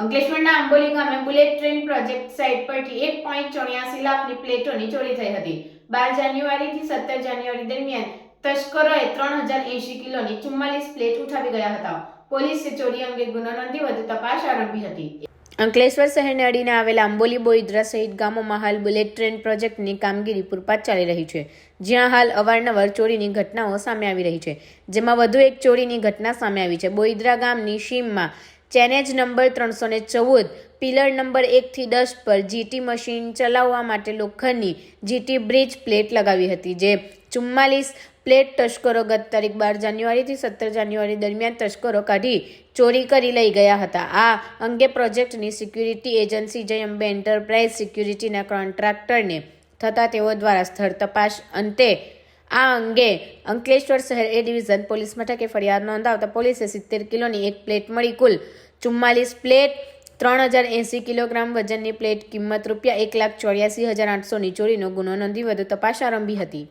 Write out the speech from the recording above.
અંકલેશ્વરના આંબોલી ગામે bullet train project site પરથી એક પોઈન્ટ ચોર્યાસી લાખની પ્લેટોની ચોરી થઈ હતી. બાર જાન્યુઆરીથી સત્તર જાન્યુઆરી દરમિયાન તસ્કરોએ ત્રણ હજાર એંશી કિલોની ચુમ્માલીસ પ્લેટ ઉઠાવી ગયા હતા. પોલીસે ચોરી અંગે ગુનો નોંધી વધુ તપાસ આરંભી હતી. અંકલેશ્વર શહેરને અડીને આવેલા આંબોલી બોઈદ્રા સહિત ગામોમાં હાલ બુલેટ ટ્રેન પ્રોજેક્ટની કામગીરી પૂરપાટ ચાલી રહી છે. જ્યાં હાલ અવારનવાર ચોરીની ઘટનાઓ સામે આવી રહી છે. જેમાં વધુ એક ચોરીની ઘટના સામે આવી છે. બોઈદ્રા ગામની સીમમાં ચેનેજ નંબર ત્રણસો ને ચૌદ, પિલર નંબર એકથી દસ પર જીટી મશીન ચલાવવા માટે લોખંડની જીટી બ્રિજ પ્લેટ લગાવી હતી, જે ચુમ્માલીસ પ્લેટ તસ્કરો ગત તારીખ બાર જાન્યુઆરીથી સત્તર જાન્યુઆરી દરમિયાન તસ્કરો કાઢી ચોરી કરી લઈ ગયા હતા. આ અંગે પ્રોજેક્ટની સિક્યુરિટી એજન્સી જય અંબે એન્ટરપ્રાઇઝ સિક્યુરિટીના કોન્ટ્રાક્ટરને થતા તેઓ દ્વારા સ્થળ તપાસ અંતે આ અંગે અંકલેશ્વર શહેર એ ડિવિઝન પોલીસ મથકે ફરિયાદ નોંધાવતા પોલીસે સિત્તેર કિલોની એક પ્લેટ મળી કુલ ચુમ્માલીસ પ્લેટ ત્રણ હજાર એંસી કિલોગ્રામ વજનની પ્લેટ કિંમત રૂપિયા એક લાખ ચોર્યાસી હજાર આઠસોની ચોરીનો ગુનો નોંધી વધુ તપાસ આરંભી હતી.